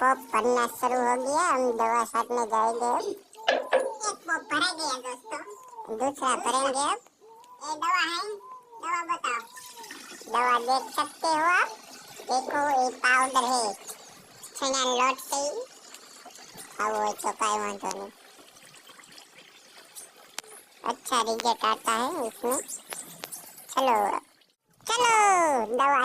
Pop भरना शुरू हो गया हम दवा साटने जाएँगे अब। एक पॉप भरा गया दोस्तों। दूसरा भरेंगे अब। ये दवा है दवा बताओ। दवा देख सकते हो आप। देखो ये पाउडर है। छना लोट से अब वो चौकाई वांधो नहीं। अच्छा रिज़ल्ट आता है इसमें। चलो चलो दवा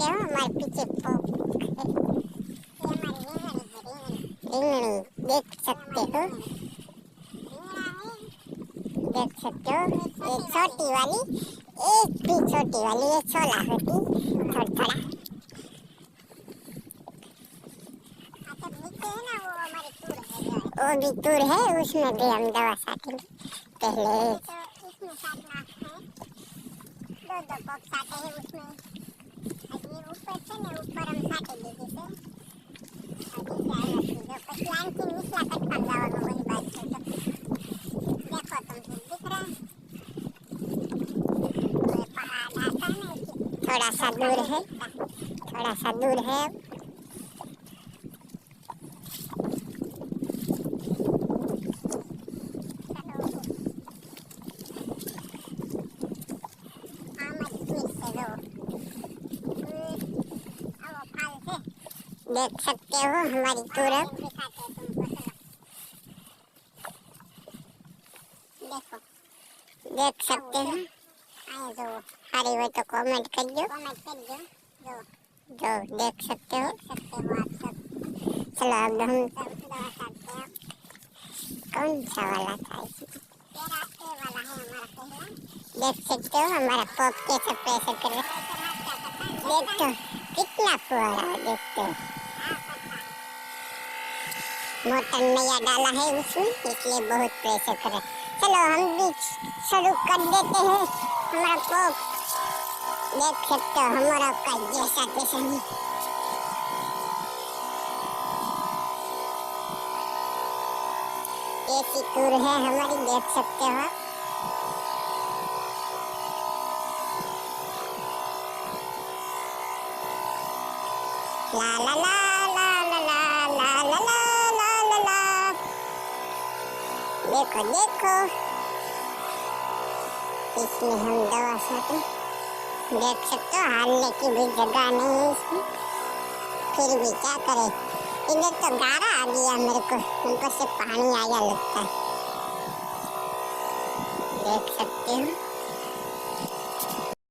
सकते हो हमारे पीछे रिंगड़ी देख सकते हो देख सकते हो ये छोटी वाली एक भी छोटी वाली ये छोला होती थोड़ा वो भी टूर है उसमें भी हम दवा साटेंगे पहले दो दो बॉक्स आते हैं उसमें थोड़ा सा दूर है। थोड़ा सा दूर है। देख सकते हो हमारी पूरब। देखो। देख सकते हो। जो हरी हो तो कमेंट कर दो कमेंट कर दो जो। जो देख सकते हो। सकते हो आप सब। चलो अब हम हैं। कौन सा वाला था है देख सकते हो हमारा पॉप कैसे प्रेशर कर रहा है। देख तो। कितना फुहारा है देखते हो मोटर नया डाला है उसमें इसलिए बहुत प्रेशर कर रहा है। चलो हम भी शुरू कर देते हैं। हमारा पॉप देख सकते हो हमारा का जैसा तैसा नहीं ऐसी टूर है हमारी देख सकते हो ला ला ला देखो देखो इसमें हम दवा सकते देख सकते हो, हारने की भी जगह नहीं है इसमें। फिर भी क्या करे? इधर तो गारा आ गया मेरे को, ऊपर से पानी आया लगता है। देख सकते हो।